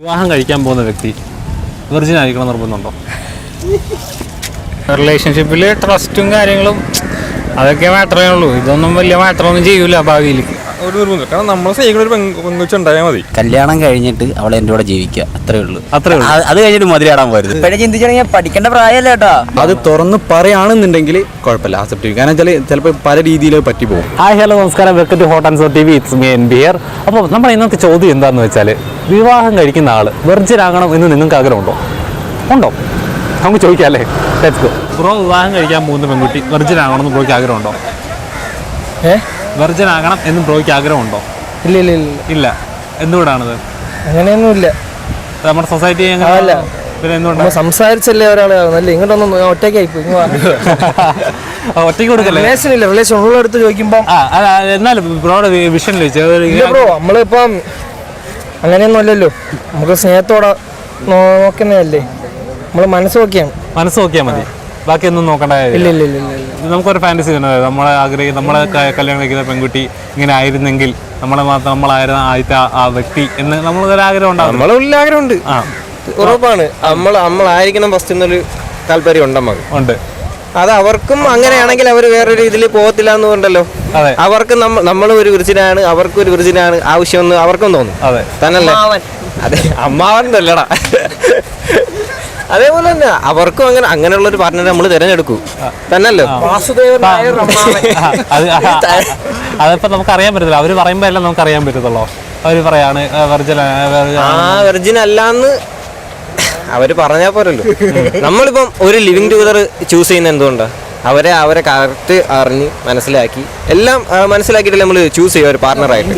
വിവാഹം കഴിക്കാൻ പോകുന്ന വ്യക്തി വെർജിൻ ആയിരിക്കണം നിർബന്ധമുണ്ടോ? റിലേഷൻഷിപ്പിൽ ട്രസ്റ്റും കാര്യങ്ങളും അതൊക്കെ മാത്രമേ ഉള്ളൂ. ഇതൊന്നും വലിയ മാത്രമൊന്നും ചെയ്യൂല ഭാവിയിൽ ഒരു നിർബന്ധം. കാരണം നമ്മൾ സ്നേഹിക്കുന്ന ഒരു മതി. കല്യാണം കഴിഞ്ഞിട്ട് അവളെ എന്റെ കൂടെ ജീവിക്കുക. അത്രേ ഉള്ളൂ. അത്രേ ഉള്ളൂ. അത് കഴിഞ്ഞിട്ട് മതിലാടാൻ പോരുത്. ഇപ്പഴേ ചിന്തിച്ചാണെങ്കിൽ പഠിക്കേണ്ട പ്രായമല്ല കേട്ടോ അത് തുറന്ന് പറയുകയാണെന്നുണ്ടെങ്കിൽ കുഴപ്പമില്ല. ആക്സെപ്റ്റ് ചെയ്യും. കാരണം വെച്ചാൽ ചിലപ്പോൾ പല രീതിയിൽ പറ്റി പോകും ഹായ് ഹലോ നമസ്കാരം. വെക്കറ്റ് to hot and so T V it's me N beer അപ്പോൾ നമ്മുടെ ഇന്നത്തെ ചോദ്യം എന്താണെന്ന് വെച്ചാൽ വിവാഹം കഴിക്കുന്ന ആൾ വെർജിനാകണം എന്ന് നിങ്ങൾക്ക് ആഗ്രഹമുണ്ടോ? ഉണ്ടോ? നമുക്ക് ചോദിക്കാം അല്ലേ? ലെറ്റ്സ് ഗോ ബ്രോ വിവാഹം കഴിക്കാൻ പോകുന്ന പെൺകുട്ടി വെർജിനാകണം എന്ന് ബ്രോയ്ക്ക് ആഗ്രഹമുണ്ടോ? ഏ? വെർജിനാകണം എന്ന് ബ്രോയ്ക്ക് ആഗ്രഹമുണ്ടോ? ഇല്ല ഇല്ല ഇല്ല. ഇല്ല. എന്തുകൊണ്ടാണത്? അങ്ങനെയൊന്നും ഇല്ല നമ്മുടെ സൊസൈറ്റി അല്ല പിന്നെ എന്തുകൊണ്ടാണ് സംസാരിച്ചല്ലേ ഒരാളെ ആവുന്നല്ലേ ഇങ്ങോട്ടൊന്നും ഒറ്റയ്ക്കായി പോയി. ഒറ്റയ്ക്ക് കൊടുക്കല്ലേ? റിലേഷൻ ഇല്ല. റിലേഷൻ ഉള്ളടുത്ത് ചോദിക്കുമ്പോൾ എന്നാലും ബ്രോയുടെ വിഷൻ ഇല്ല ബ്രോ. നമ്മളിപ്പം അങ്ങനെയൊന്നും അല്ലല്ലോ നമുക്ക് സ്നേഹത്തോടെ നോക്കുന്നതല്ലേ? നമ്മൾ മനസ്സ് നോക്കിയാണ്. മനസ്സ് നോക്കിയാൽ മതി. ബാക്കിയൊന്നും നോക്കണ്ട ഇല്ല ഇല്ല ഇല്ല നമുക്കൊരു ഫാന്റസി തന്നെ നമ്മളെ ആഗ്രഹിക്കുന്ന നമ്മളെ കല്യാണം കഴിക്കുന്ന പെൺകുട്ടി ഇങ്ങനെ ആയിരുന്നെങ്കിൽ നമ്മളെ മാത്രം നമ്മളായിരുന്ന ആദ്യത്തെ ആ- ആ വ്യക്തി എന്ന് നമ്മളൊരു ആഗ്രഹം ഉണ്ടാകും നമ്മളെ ഉള്ളിൽ ആഗ്രഹമുണ്ട്. ആ. ഉറപ്പാണ്. നമ്മൾ നമ്മളായിരിക്കണം ഫസ്റ്റ് എന്നൊരു താല്പര്യം ഉണ്ട് നമുക്ക് ഉണ്ട്. അത് അവർക്കും അങ്ങനെയാണെങ്കിൽ അവർ വേറൊരു ഇതിൽ പോകത്തില്ല എന്ന് പറഞ്ഞല്ലോ. അതെ. അവർക്ക് നമ്മൾ ഒരു വിർജിനാണ് അവർക്കും ഒരു വിർജിനാണ് ആവശ്യമെന്ന് അവർക്കും തോന്നും. അതെ. തന്നല്ലേ? അതെ അമ്മാവൻ തല്ലടാ. അതേപോലെ തന്നെ അവർക്കും അങ്ങനെ അങ്ങനെയുള്ള ഒരു പാർട്ട്ണറെ നമ്മൾ തിരഞ്ഞെടുക്കൂ. തന്നല്ലോ? വാസുദേവൻ നായർ ആ, അത് അതിപ്പോ നമുക്ക് അറിയാൻ പറ്റത്തില്ല. അവർ പറയുമ്പോ എല്ലാം നമുക്ക് അറിയാൻ പറ്റത്തുള്ളൂ. അവർ പറയാണ് വെർജല ആ വെർജിൻ അല്ലാന്ന് അവർ പറഞ്ഞാ പോരല്ലോ. നമ്മളിപ്പം ഒരു ലിവിങ് ടുഗദർ ചൂസ് ചെയ്യുന്ന എന്തുകൊണ്ടാണ് അവരെ അവരെ കറക്റ്റ് അറിഞ്ഞ് മനസ്സിലാക്കി എല്ലാം മനസ്സിലാക്കിയിട്ടല്ലേ നമ്മൾ ചൂസ് ചെയ്യുക ഒരു പാർട്ണറായിട്ട്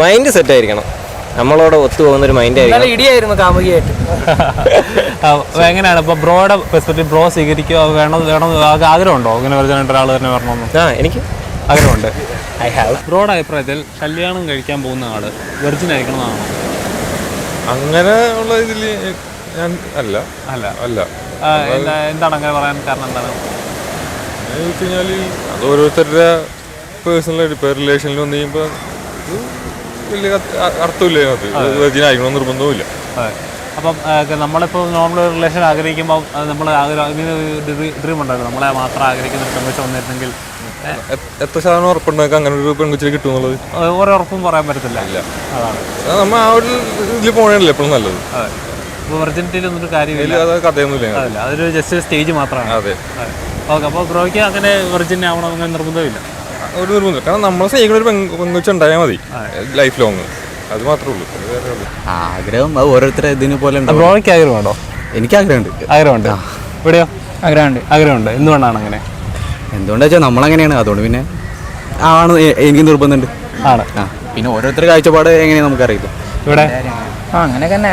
മൈൻഡ് സെറ്റ് ആയിരിക്കണം. നമ്മളോട് ഒത്തുപോകുന്ന ഒരു മൈൻഡ് ആയിരിക്കും ഇടിയായിരുന്നു കാമുകിയായിട്ട്. എങ്ങനെയാണ്? ഇപ്പൊ ബ്രോയുടെ പെർസ്പെക്ടീവ് ബ്രോ സ്വീകരിക്കുക വേണോ വേണോ ആഗ്രഹം ആഗ്രഹമുണ്ടോ? ഇങ്ങനെ വെർജനായിട്ട് ഒരാൾ തന്നെ വരണമെന്ന്? ആ എനിക്ക് ആഗ്രഹമുണ്ട്. ഐ ഹാവ് ബ്രോയുടെ അഭിപ്രായത്തിൽ കല്യാണം കഴിക്കാൻ പോകുന്ന ആൾ വെർജിൻ ആയിരിക്കണമെന്നാണോ? അങ്ങനെ ഉള്ള ഇതിൽ ഞാൻ അല്ല. അല്ല. അല്ല. എന്താണ് അങ്ങനെ പറയാൻ കാരണം എന്താണ്? വെച്ച് കഴിഞ്ഞാൽ അത് ഓരോരുത്തരുടെ പേഴ്സണലായിട്ട് ഇപ്പോൾ റിലേഷനിൽ വന്നു കഴിയുമ്പോൾ വലിയ അർത്ഥമില്ല അതിനകത്ത്. വെർജിൻ ആയിരിക്കണം നിർബന്ധവുമില്ല. അതെ. അപ്പം നമ്മളിപ്പോൾ നോർമൽ റിലേഷൻ ആഗ്രഹിക്കുമ്പോൾ നമ്മൾ ഇങ്ങനെ ഡ്രീം ഉണ്ടായിരുന്നു. നമ്മളെ മാത്രം ആഗ്രഹിക്കുന്ന ഒരു പെൺകുച്ച വന്നിരുന്നെങ്കിൽ എത്ര ശതമാനം ഉറപ്പുണ്ടാക്കുക അങ്ങനെ ഒരു പെൺകുച്ചിനെ കിട്ടും എന്നുള്ളത് ഒരു ഉറപ്പും പറയാൻ പറ്റത്തില്ല. അതാണ്. അത് നമ്മൾ ആ ഒരു ഇതിൽ പോകണല്ലേ എപ്പോഴും നല്ലത്. ഒന്നും കാര്യമില്ല. കഥയൊന്നുമില്ല അതൊരു ജസ്റ്റ് സ്റ്റേജ് മാത്രമാണ്. അതെ. ഓക്കെ അപ്പോൾ ബ്രോയ്ക്ക് അങ്ങനെ വെർജിൻ ആവണം അങ്ങനെ നിർബന്ധമില്ല. ഒരു നിർബന്ധം കാരണം നമ്മൾ സൈക്കിൾ ഒരു മതി. ലൈഫ് ലോങ് അത് മാത്രമേ ഉള്ളൂ. ആഗ്രഹം അത് ഓരോരുത്തരെ ഇതിന് പോലെ ബ്രോയ്ക്ക് ആഗ്രഹമുണ്ടോ? എനിക്ക് ആഗ്രഹമുണ്ട്. ആഗ്രഹമുണ്ട്. ഇവിടെയോ? ആഗ്രഹമുണ്ട്. ആഗ്രഹമുണ്ട്. എന്തുകൊണ്ടാണ് അങ്ങനെ? എന്തുകൊണ്ടാ വെച്ചാൽ നമ്മളങ്ങനെയാണ്. അതുകൊണ്ട് പിന്നെ ആണ് എനിക്ക് നിർബന്ധമുണ്ട്. ആണ്. ആ. പിന്നെ ഓരോരുത്തരുടെ കാഴ്ചപ്പാട് എങ്ങനെയാ നമുക്കറിയില്ല. ഇവിടെ? ആ അങ്ങനെ തന്നെ.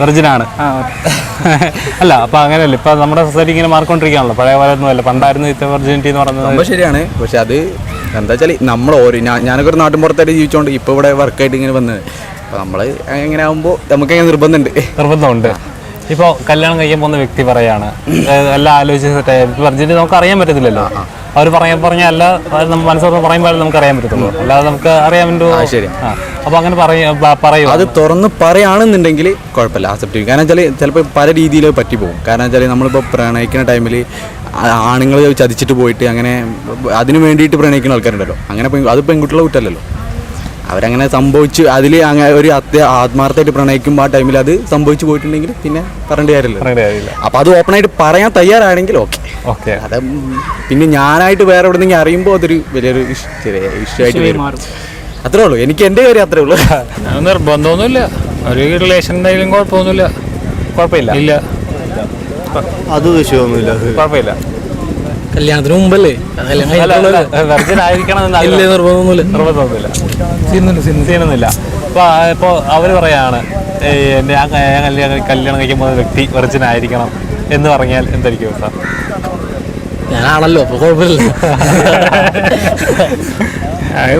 വെർജിനാണ് അല്ല അപ്പൊ അങ്ങനെയല്ല. ഇപ്പൊ നമ്മുടെ സൊസൈറ്റി ഇങ്ങനെ മാറിക്കൊണ്ടിരിക്കുകയാണല്ലോ. പഴയ പോലെ ഒന്നും അല്ല പണ്ടായിരുന്നു ഇത്ര വെർജിനിറ്റി എന്ന് പറയുന്നത് ശരിയാണ്. പക്ഷെ അത് എന്താ വെച്ചാൽ നമ്മൾ ഓരോ ഞാൻ ഞാനൊക്കെ ഒരു നാട്ടിൻ പുറത്തായിട്ട് ജീവിച്ചോണ്ട് ഇപ്പൊ ഇവിടെ വർക്കായിട്ട് ഇങ്ങനെ വന്നത് അപ്പൊ നമ്മൾ എങ്ങനെ ആകുമ്പോൾ നമുക്ക് അങ്ങനെ നിർബന്ധമുണ്ട്. നിർബന്ധമുണ്ട്. ഇപ്പോൾ കല്യാണം കഴിക്കാൻ പോകുന്ന വ്യക്തി പറയാണ്. എല്ലാം ആലോചിച്ച് പറഞ്ഞിട്ട് നമുക്ക് അറിയാൻ പറ്റത്തില്ലല്ലോ. അവർ പറയാൻ പറഞ്ഞാൽ അല്ല നമ്മൾ മനസ്സോർന്ന് പറയുമ്പോൾ നമുക്ക് അറിയാൻ പറ്റത്തുള്ളൂ. അല്ലാതെ നമുക്ക് അറിയാൻ പറ്റുമോ ശരി. അപ്പോൾ അങ്ങനെ പറയും പറയൂ. അത് തുറന്ന് പറയുകയാണെന്നുണ്ടെങ്കിൽ കുഴപ്പമില്ല. ആക്സെപ്റ്റ് ചെയ്യും. കാരണം വെച്ചാൽ ചിലപ്പോൾ പല രീതിയിൽ പറ്റി പോകും. കാരണം വെച്ചാൽ നമ്മളിപ്പോൾ പ്രണയിക്കുന്ന ടൈമിൽ ആണുങ്ങൾ ചതിച്ചിട്ട് പോയിട്ട് അങ്ങനെ അതിന് വേണ്ടിയിട്ട് പ്രണയിക്കുന്ന ആൾക്കാരുണ്ടല്ലോ. അങ്ങനെ അത് പെൺകുട്ടികളെ കുറ്റമല്ലല്ലോ. അവരങ്ങനെ സംഭവിച്ചു അതിൽ അങ്ങനെ ഒരു അത്യ ആത്മാർത്ഥമായിട്ട് പ്രണയിക്കുമ്പോൾ ആ ടൈമിൽ അത് സംഭവിച്ചു പോയിട്ടുണ്ടെങ്കിൽ പിന്നെ പറയേണ്ട കാര്യമില്ല. അപ്പോൾ അത് ഓപ്പണായിട്ട് പറയാൻ തയ്യാറാണെങ്കിൽ ഓക്കെ ഓക്കെ അത് പിന്നെ ഞാനായിട്ട് വേറെ എവിടെ നിന്നെങ്കിൽ അറിയുമ്പോൾ അതൊരു വലിയൊരു ഇഷ്ടമായിട്ട് വരും. അത്രേ ഉള്ളൂ. എനിക്ക് എന്റെ കാര്യം അത്രേ ഉള്ളൂ. നിർബന്ധമൊന്നുമില്ല. ഒരു റിലേഷൻ എന്തായാലും കുഴപ്പമൊന്നുമില്ല. കുഴപ്പമില്ല. ഇല്ല. അത് വിഷയമൊന്നുമില്ല. കുഴപ്പമില്ല. കല്യാണത്തിന് മുമ്പല്ലേ? വെർജിൻ ആയിരിക്കണം നിർബന്ധമൊന്നുമില്ല. അപ്പോൾ ഇപ്പോൾ അവർ പറയാണ് ഞാൻ കല്യാണം കല്യാണം കഴിക്കുമ്പോൾ വ്യക്തി വെർജിൻ ആയിരിക്കണം എന്ന് പറഞ്ഞാൽ എന്തായിരിക്കും സാർ? ഞാനാണല്ലോ അപ്പൊ കുഴപ്പമില്ല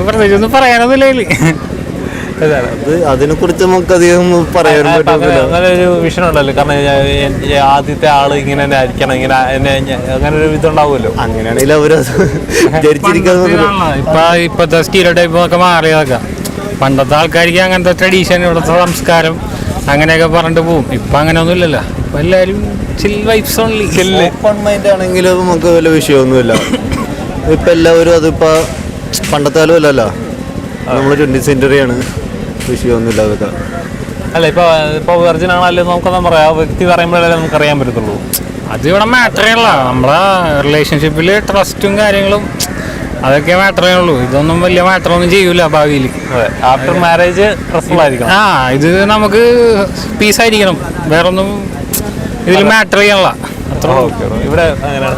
പ്രത്യേകിച്ചൊന്നും പറയാനൊന്നുമില്ല അത് അതിനെ കുറിച്ച് നമുക്ക് അധികം പറയാൻ പറ്റില്ല അങ്ങനെ ഒരു വിഷൻ ഉണ്ടല്ലോ. കാരണം ആദ്യത്തെ ആൾ ഇങ്ങനെ തന്നെ ആയിരിക്കണം. ഇങ്ങനെ എന്നെ അങ്ങനെ ഒരു ഇതുണ്ടാവുമല്ലോ. അങ്ങനെയാണെങ്കിൽ അവർ ധരിച്ചിരിക്കാന്ന് ഇപ്പൊ ഇപ്പത്തെ സ്റ്റീരോ ടൈപ്പ് ഒക്കെ മാറിയതൊക്കെ പണ്ടത്തെ ആൾക്കാർക്ക് അങ്ങനത്തെ ട്രഡീഷൻ ഇവിടുത്തെ സംസ്കാരം അങ്ങനെയൊക്കെ പറഞ്ഞിട്ട് പോവും. ഇപ്പൊ അങ്ങനെയൊന്നും ഇല്ലല്ലോ. ഇപ്പൊ എല്ലാരും chill vibes only open mind ആണെങ്കിലും നമുക്ക് വല്ല വിഷയമൊന്നുമില്ല. ഇപ്പൊ എല്ലാവരും അതിപ്പോ പണ്ടത്തെ കാലം അല്ലല്ലോ. നമ്മൾ ട്വന്റി സെഞ്ചുറിയാണ് വിഷയമൊന്നുമില്ല അതൊക്കെ. അല്ല ഇപ്പൊ ഇപ്പൊ വെർജിൻ ആണല്ലോ നമുക്കൊന്നും പറയാം? ആ വ്യക്തി പറയുമ്പോഴല്ലേ നമുക്ക് അറിയാൻ പറ്റത്തുള്ളൂ. അത് ഇവിടെ മാറ്ററേ ഉള്ള നമ്മളെ റിലേഷൻഷിപ്പിൽ ട്രസ്റ്റും കാര്യങ്ങളും അതൊക്കെ മാറ്ററേ ഉള്ളൂ. ഇതൊന്നും വലിയ മാറ്ററൊന്നും ചെയ്യൂല ഭാവിയിൽ. ആഫ്റ്റർ മാരേജ് ആയിരിക്കണം. ആ ഇത് നമുക്ക് പീസായിരിക്കണം വേറൊന്നും ഇതിൽ മാറ്റർ ചെയ്യാനുള്ള. ഇവിടെ അങ്ങനെയാണ്.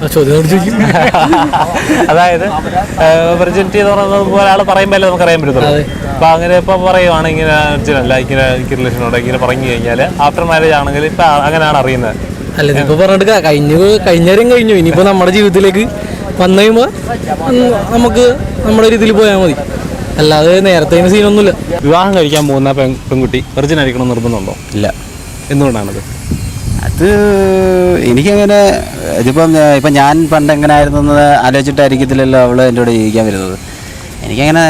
അതായത് വെർജിനിറ്റി എന്ന് പറയുന്നത് ഒരാൾ പറയുമ്പോൾ നമുക്ക് അറിയാൻ പറ്റത്തുള്ളൂ. അപ്പൊ അങ്ങനെ ഇപ്പൊ പറയുവാണ് ഇങ്ങനെ അല്ല ഇങ്ങനെ എനിക്ക് റിലേഷൻ ഉണ്ട് ഇങ്ങനെ പറഞ്ഞു കഴിഞ്ഞാൽ ആഫ്റ്റർ മാരേജ് ആണെങ്കിൽ ഇപ്പൊ അങ്ങനെയാണ് അറിയുന്നത്. അല്ല ഇപ്പൊ പറഞ്ഞിട്ട് കഴിഞ്ഞു കഴിഞ്ഞാലും കഴിഞ്ഞു. ഇനിയിപ്പോ നമ്മുടെ ജീവിതത്തിലേക്ക് വന്നു കഴിയുമ്പോ നമുക്ക് നമ്മുടെ രീതിയിൽ പോയാൽ മതി. അല്ലാതെ നേരത്തെ സീനൊന്നുമില്ല വിവാഹം കഴിക്കാൻ പോകുന്ന പെൺ പെൺകുട്ടി വെർജിൻ ആയിരിക്കണം നിർബന്ധമുണ്ടോ? ഇല്ല. എന്തുകൊണ്ടാണത്? അത് എനിക്കങ്ങനെ ഇതിപ്പം ഇപ്പം ഞാൻ പണ്ട് എങ്ങനെ ആയിരുന്നു എന്ന് ആലോചിച്ചിട്ടായിരിക്കത്തില്ലല്ലോ അവൾ എന്റെ കൂടെ ജീവിക്കാൻ വരുന്നത്. എനിക്കങ്ങനെ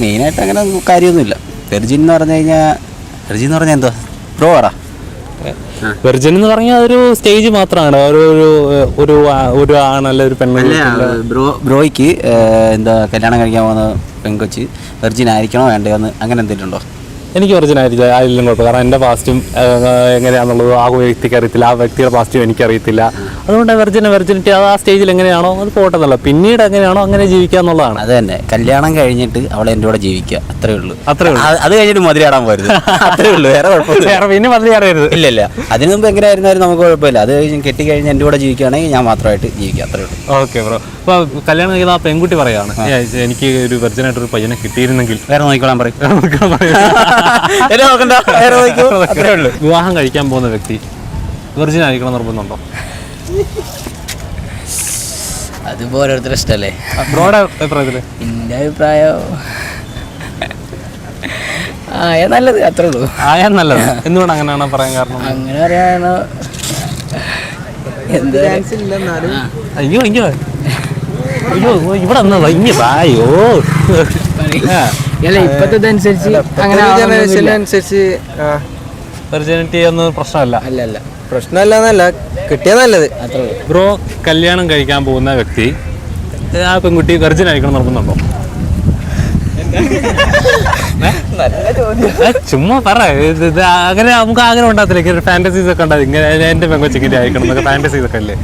മെയിനായിട്ട് അങ്ങനെ കാര്യമൊന്നുമില്ല. വെർജിൻ എന്ന് പറഞ്ഞു കഴിഞ്ഞാൽ വെർജിൻ എന്ന് പറഞ്ഞാൽ എന്തോ ബ്രോ പറ വെർജിൻ എന്ന് പറഞ്ഞാൽ അതൊരു സ്റ്റേജ് മാത്രമാണ് ഒരു ഒരു ഒരു ആണല്ല ഒരു പെണ്ണ് ബ്രോ ബ്രോയ്ക്ക് എന്താ കല്യാണം കഴിക്കാൻ പോകുന്ന പെൺകൊച്ച് വെർജിൻ ആയിരിക്കണോ വേണ്ടയോ എന്ന് അങ്ങനെ എന്തെങ്കിലും ഉണ്ടോ? എനിക്ക് വെർജിൻ ആയിരിക്കും ആയില്ലും കുഴപ്പം കാരണം എന്റെ പാസ്റ്റും എങ്ങനെയാണെന്നുള്ളത് ആ വ്യക്തിക്ക് അറിയത്തില്ല ആ വ്യക്തിയുടെ പാസ്റ്റും എനിക്കറിയത്തില്ല. അതുകൊണ്ട് വെർജിന് വെർജിനിറ്റി അത് ആ സ്റ്റേജിൽ എങ്ങനെയാണോ അത് പോട്ടെ എന്നല്ല. പിന്നീട് എങ്ങനെയാണോ അങ്ങനെ ജീവിക്കുക എന്നുള്ളതാണ്. അത് തന്നെ. കല്യാണം കഴിഞ്ഞിട്ട് അവൾ എന്റെ കൂടെ ജീവിക്കുക. അത്രേ ഉള്ളൂ. അത്രേ ഉള്ളൂ. അത് കഴിഞ്ഞിട്ട് മതിലാടാൻ പോരുത്. അത്രേ ഉള്ളൂ. വേറെ കുഴപ്പമില്ല വേറെ പിന്നെ മതി അറിയരുത് ഇല്ല ഇല്ല. അതിന് മുമ്പ് എങ്ങനെയായിരുന്നാലും നമുക്ക് കുഴപ്പമില്ല. അത് കഴിഞ്ഞ് കെട്ടിക്കഴിഞ്ഞ് എന്റെ കൂടെ ജീവിക്കുകയാണെങ്കിൽ ഞാൻ മാത്രമായിട്ട് ജീവിക്കുക. അത്രേ ഉള്ളൂ. Okay bro. അപ്പോൾ കല്യാണം കഴിക്കുന്ന ആ പെൺകുട്ടി പറയാണ്. എനിക്ക് ഒരു വെർജിനായിട്ട് ഒരു പയ്യനെ കിട്ടിയിരുന്നെങ്കിൽ. വേറെ നോക്കിക്കോളാൻ പറയും. എന്നെ നോക്കണ്ട, വേറെ നോക്കൂ. അത്രേ ഉള്ളൂ. വിവാഹം കഴിക്കാൻ പോകുന്ന വ്യക്തി വെർജിൻ ആയിരിക്കണം നിർബന്ധമുണ്ടോ? അതിപ്പോ ഓരോരുത്തരുടെ ഇഷ്ടല്ലേ? അഭിപ്രായത്തിൽ? എന്റെ അഭിപ്രായം? ആയ നല്ലത് അത്രേ ഉള്ളൂ. ആയാ നല്ലത്. എന്തുകൊണ്ട് അങ്ങനെയാണ് പറയാൻ കാരണം? അങ്ങനെ പറയാനോ? എന്താ അയ്യോ അയ്യോ. അയ്യോ ഇവിടെ അയ്യോ. ഇങ്ങനെ വായോ അല്ല ഇപ്പത്തെ അങ്ങനെ. അനുസരിച്ച് വെർജിനിറ്റി ഒന്നും പ്രശ്നമല്ല. അല്ല അല്ല. പ്രശ്നമല്ല എന്നല്ല കിട്ടിയ നല്ലത്. അത്രേ ഉള്ളൂ. ബ്രോ കല്യാണം കഴിക്കാൻ പോകുന്ന വ്യക്തി ആ പെൺകുട്ടി വെർജിൻ ആയിരിക്കണം നടക്കുന്നുണ്ടോ ചുമ്മാ പറ. ഇത് ഇത് അങ്ങനെ നമുക്ക് ആഗ്രഹം ഉണ്ടാകത്തില്ല. ഫാന്റസീസ് ഒക്കെ ഉണ്ടാകും ഇങ്ങനെ എന്റെ പെങ്കൊച്ചിക്ക് അയക്കണം ആയിരിക്കണം എന്നൊക്കെ ഫാന്റസീസ് ഒക്കെ അല്ലേ?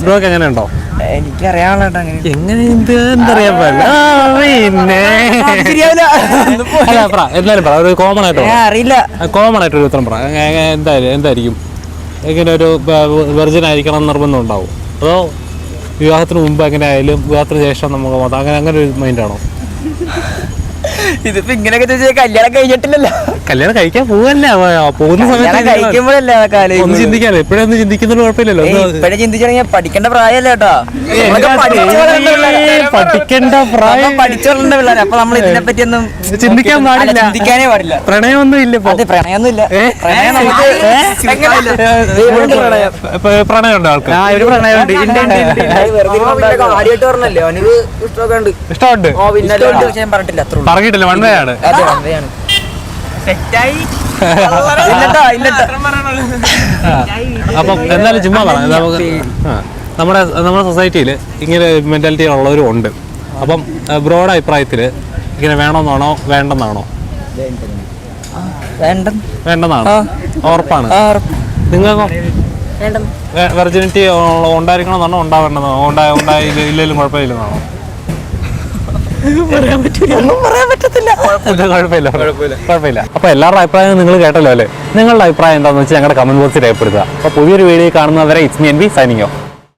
ബ്രോക്ക് എങ്ങനെ ഉണ്ടോ? എനിക്കറിയാനുള്ള അങ്ങനെ. എങ്ങനെ എന്ത് എന്തറിയാൻ പാടില്ല. ആ, പിന്നെ. അല്ല പറ. പറ. ഒരു കോമൺ ആയിട്ട് പറ. അറിയില്ല. കോമൺ ആയിട്ട് ഒരു ഉത്തരം പറ. എ- എ- എന്തായാലും എന്തായിരിക്കും? എങ്ങനെ ഒരു വെർജിൻ ആയിരിക്കണം നിർബന്ധം ഉണ്ടാവും. അതോ വിവാഹത്തിന് മുമ്പ് എങ്ങനെ ആയാലും വിവാഹത്തിന് ശേഷം നമുക്ക് അങ്ങനെ അങ്ങനെ ഒരു മൈൻഡാണോ ഇതിപ്പോ ഇങ്ങനെയൊക്കെ ചോദിച്ചാൽ കല്യാണം കഴിഞ്ഞിട്ടില്ലല്ലോ. കല്യാണം കഴിക്കാൻ പോവല്ലേ? പോകുന്ന സമയത്ത് ഒന്ന് ചിന്തിക്കാല്ലോ ചിന്തിക്കാലോ? എപ്പോഴൊന്നും ചിന്തിക്കുന്നതിന് കുഴപ്പമില്ലല്ലോ. ഇപ്പഴേ ചിന്തിച്ചാണെങ്കിൽ പഠിക്കേണ്ട പ്രായമല്ലേ കേട്ടോ പഠിക്കേണ്ട പ്രായം പഠിച്ചു വളർന്ന പിള്ളേരാ അപ്പൊ നമ്മൾ ഇതിനെ പറ്റി ഒന്നും ചിന്തിക്കാൻ പാടില്ല. ചിന്തിക്കാനേ പാടില്ല. പ്രണയമൊന്നും ഇല്ല പ്രണയൊന്നുമില്ല ഏ? പ്രണയം പ്രണയം. പ്രണയമുണ്ട് ആൾക്ക്. അവനിത് ഇഷ്ടമൊക്കെ ഉണ്ട്. ഇഷ്ടമുണ്ട്. പറഞ്ഞിട്ടില്ല വൺവേ ആണ്. ഇല്ലട്ടാ അപ്പം എന്നാലും ചുമ്മാ പറയാം നമുക്ക് നമ്മുടെ നമ്മുടെ സൊസൈറ്റിയിൽ ഇങ്ങനെ മെന്റാലിറ്റി ഉള്ളവരും ഉണ്ട്. അപ്പം ബ്രോഡ് അഭിപ്രായത്തിൽ ഇങ്ങനെ വേണമെന്നാണോ വേണ്ടെന്നാണോ? വേണ്ട വേണ്ടെന്നാണോ? ഉറപ്പാണ്. നിങ്ങൾ ഉറപ്പ്. നിങ്ങൾക്കോ? വെർജിനിറ്റി ഉണ്ടായിരിക്കണമെന്നാണോ ഉണ്ടാവേണ്ടെന്നോ ഉണ്ടായില്ലെങ്കിലും ഉണ്ടായി ഇല്ലെങ്കിലും കുഴപ്പമില്ലെന്നാണോ ഒന്നും പറയാൻ പറ്റത്തില്ല. ഇത് കുഴപ്പമില്ല. കുഴപ്പമില്ല. അപ്പൊ എല്ലാവരുടെ അഭിപ്രായം നിങ്ങൾ കേട്ടല്ലോ അല്ലേ? നിങ്ങളുടെ അഭിപ്രായം എന്താണെന്ന് വെച്ചാൽ ഞങ്ങളുടെ കമന്റ് ബോക്സിൽ രേഖപ്പെടുത്തുക. അപ്പൊ പുതിയൊരു വീഡിയോ കാണുന്നവരെ it's me N B signing off